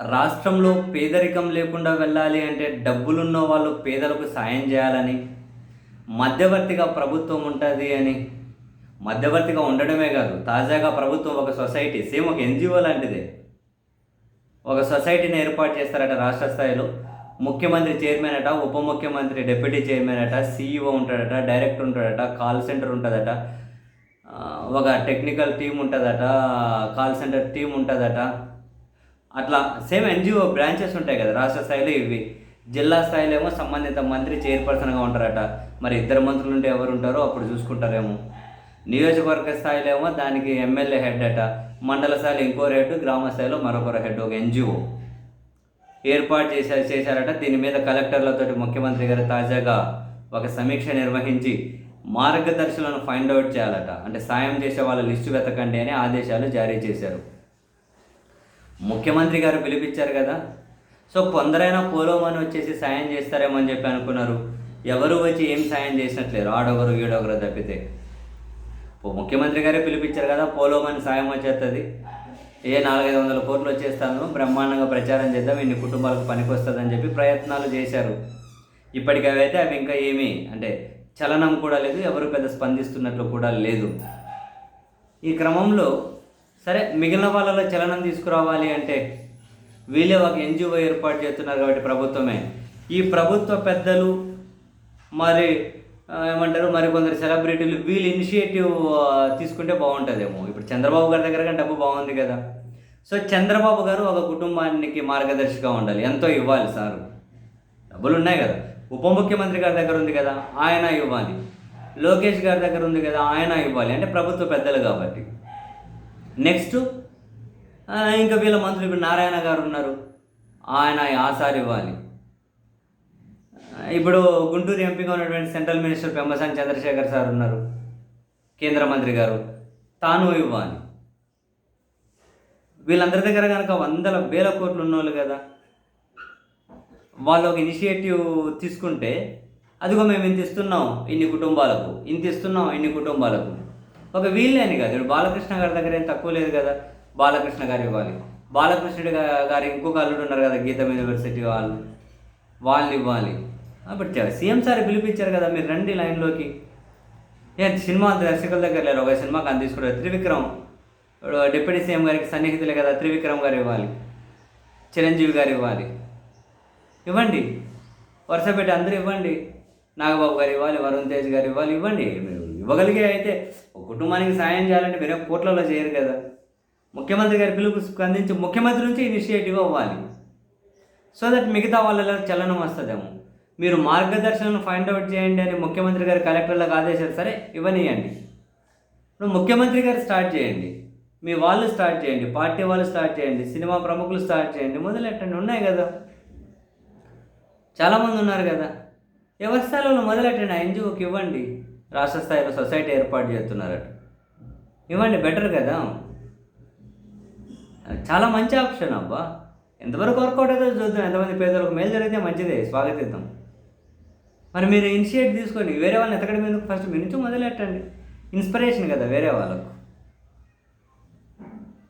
రాష్ట్రంలో పేదరికం లేకుండా వెళ్ళాలి అంటే డబ్బులున్న వాళ్ళు పేదలకు సాయం చేయాలని మధ్యవర్తిగా ప్రభుత్వం ఉంటుంది అని మధ్యవర్తిగా ఉండడమే కాదు తాజాగా ప్రభుత్వం ఒక సొసైటీ సేమ్ ఒక ఎన్జిఓ లాంటిదే. ఒక సొసైటీని ఏర్పాటు చేస్తారట రాష్ట్ర స్థాయిలో. ముఖ్యమంత్రి చైర్మన్ అట ఉప ముఖ్యమంత్రి డిప్యూటీ చైర్మన్ అట సీఈఓ ఉంటాడట డైరెక్టర్ ఉంటాడట కాల్ సెంటర్ ఉంటుందట ఒక టెక్నికల్ టీం ఉంటుందట కాల్ సెంటర్ టీం ఉంటుందట. అట్లా సేమ్ ఎన్జిఓ బ్రాంచెస్ ఉంటాయి కదా రాష్ట్ర స్థాయిలో ఇవి. జిల్లా స్థాయిలో ఏమో సంబంధిత మంత్రి చైర్పర్సన్గా ఉంటారట. మరి ఇద్దరు మంత్రులు ఉంటే ఎవరు ఉంటారో అప్పుడు చూసుకుంటారేమో. నియోజకవర్గ స్థాయిలో ఏమో దానికి ఎమ్మెల్యే హెడ్ అట. మండల స్థాయిలో ఇంకో హెడ్ గ్రామ స్థాయిలో మరొకరు హెడ్ ఒక ఎన్జిఓ. ఏర్పాటు చేశారు చేశారట. దీని మీద కలెక్టర్లతో ముఖ్యమంత్రి గారు తాజాగా ఒక సమీక్ష నిర్వహించి మార్గదర్శులను ఫైండ్ అవుట్ చేయాలట. అంటే సాయం చేసే వాళ్ళ లిస్టు వెతకండి అని ఆదేశాలు జారీ చేశారు. ముఖ్యమంత్రి గారు పిలిపించారు కదా. సో కొందరైనా పోలోమని వచ్చేసి సాయం చేస్తారేమో అని చెప్పి అనుకున్నారు. ఎవరు వచ్చి ఏం సాయం చేసినట్లేరు. ఆడొకరు ఈడొకరు తప్పితే. ముఖ్యమంత్రి గారే పిలిపించారు కదా పోలోమని సాయం వచ్చేస్తుంది ఏ నాలుగైదు వందల కోట్లు వచ్చేస్తాను బ్రహ్మాండంగా ప్రచారం చేద్దాం ఇన్ని కుటుంబాలకు పనికొస్తుందని చెప్పి ప్రయత్నాలు చేశారు. ఇప్పటికవైతే అవి ఇంకా ఏమీ అంటే చలనం కూడా లేదు ఎవరు పెద్ద స్పందిస్తున్నట్లు కూడా లేదు. ఈ క్రమంలో సరే మిగిలిన వాళ్ళలో చలనం తీసుకురావాలి అంటే వీళ్ళే ఒక ఎన్జిఓ ఏర్పాటు చేస్తున్నారు కాబట్టి ప్రభుత్వమే. ఈ ప్రభుత్వ పెద్దలు మరి ఏమంటారు మరి కొందరు సెలబ్రిటీలు వీళ్ళు ఇనిషియేటివ్ తీసుకుంటే బాగుంటుందేమో. ఇప్పుడు చంద్రబాబు గారి దగ్గర కానీ డబ్బు బాగుంది కదా. సో చంద్రబాబు గారు ఒక కుటుంబానికి మార్గదర్శిగా ఉండాలి. ఎంతో ఇవ్వాలి సారు. డబ్బులు ఉన్నాయి కదా. ఉప ముఖ్యమంత్రి గారి దగ్గర ఉంది కదా ఆయన ఇవ్వాలి. లోకేష్ గారి దగ్గర ఉంది కదా ఆయన ఇవ్వాలి. అంటే ప్రభుత్వ పెద్దలు కాబట్టి. నెక్స్ట్ ఇంకా వీళ్ళ మంత్రులు ఇప్పుడు నారాయణ గారు ఉన్నారు. ఆయన ఆసారి ఇవ్వాలి ఇప్పుడు గుంటూరు ఎంపీగా ఉన్నటువంటి central minister Pemmasani Chandrasekhar sir ఉన్నారు. కేంద్ర మంత్రి గారు. తాను ఇవ్వాలి. వీళ్ళందరి దగ్గర కనుక వందల వేల కోట్లు ఉన్నోళ్ళు కదా. వాళ్ళు ఒక ఇనిషియేటివ్ తీసుకుంటే అదిగో మేము ఇంత ఇస్తున్నాం ఇన్ని కుటుంబాలకు ఇంత ఇస్తున్నాం ఇన్ని కుటుంబాలకు. ఒక వీళ్ళని కాదు. ఇప్పుడు బాలకృష్ణ గారి దగ్గర ఏం తక్కువ లేదు కదా. బాలకృష్ణ గారు ఇవ్వాలి బాలకృష్ణుడి గారు ఇంకొక అల్లుడు ఉన్నారు కదా గీతం యూనివర్సిటీ వాళ్ళు. వాళ్ళు ఇవ్వాలి. అప్పుడు సీఎం సార్ పిలిపించారు కదా మీరు రండి లైన్లోకి. ఏ సినిమా దర్శకుల దగ్గర లేరు. ఒక సినిమాకి అంత తీసుకున్నారు. త్రివిక్రమ్. డిప్యూటీ సీఎం గారికి సన్నిహితులే కదా త్రివిక్రమ్ గారు ఇవ్వాలి. చిరంజీవి గారు ఇవ్వాలి. ఇవ్వండి. వరుస పెట్టి అందరూ ఇవ్వండి. నాగబాబు గారు ఇవ్వాలి వరుణ్ తేజ్ గారు ఇవ్వాలి ఇవ్వండి. మీరు ఇవ్వగలిగే అయితే ఒక కుటుంబానికి సాయం చేయాలంటే వేరే కోట్లలో చేయరు కదా. ముఖ్యమంత్రి గారి పిలుపు స్పందించి ముఖ్యమంత్రి నుంచి ఇనిషియేటివ్ అవ్వాలి. సో దట్ మిగతా వాళ్ళలో చలనం వస్తుందేమో. మీరు మార్గదర్శనం ఫైండ్ అవుట్ చేయండి అని ముఖ్యమంత్రి గారు కలెక్టర్లకు ఆదేశాలు సరే ఇవ్వనియండి. ఇప్పుడు ముఖ్యమంత్రి గారు స్టార్ట్ చేయండి. మీ వాళ్ళు స్టార్ట్ చేయండి. పార్టీ వాళ్ళు స్టార్ట్ చేయండి. సినిమా ప్రముఖులు స్టార్ట్ చేయండి. మొదలెట్టండి. ఉన్నాయి కదా. చాలామంది ఉన్నారు కదా. ఎవరి మొదలెట్టండి. ఆ ఎన్జిఓకి ఇవ్వండి. రాష్ట్ర స్థాయిలో సొసైటీ ఏర్పాటు చేస్తున్నారట. ఇవ్వండి బెటర్ కదా? చాలా మంచి ఆప్షన్ అబ్బా. ఎంతవరకు వర్కౌట్ అవుతుందో చూద్దాం. ఎంతమంది పేదలకు మేలు జరిగితే మంచిదే. స్వాగతిద్దాం. మరి మీరు ఇనిషియేట్ తీసుకోండి వేరే వాళ్ళని ఎతకడం ఎందుకు? ఫస్ట్ మీ నుంచి మొదలెట్టండి. ఇన్స్పిరేషన్ కదా వేరే వాళ్ళకు.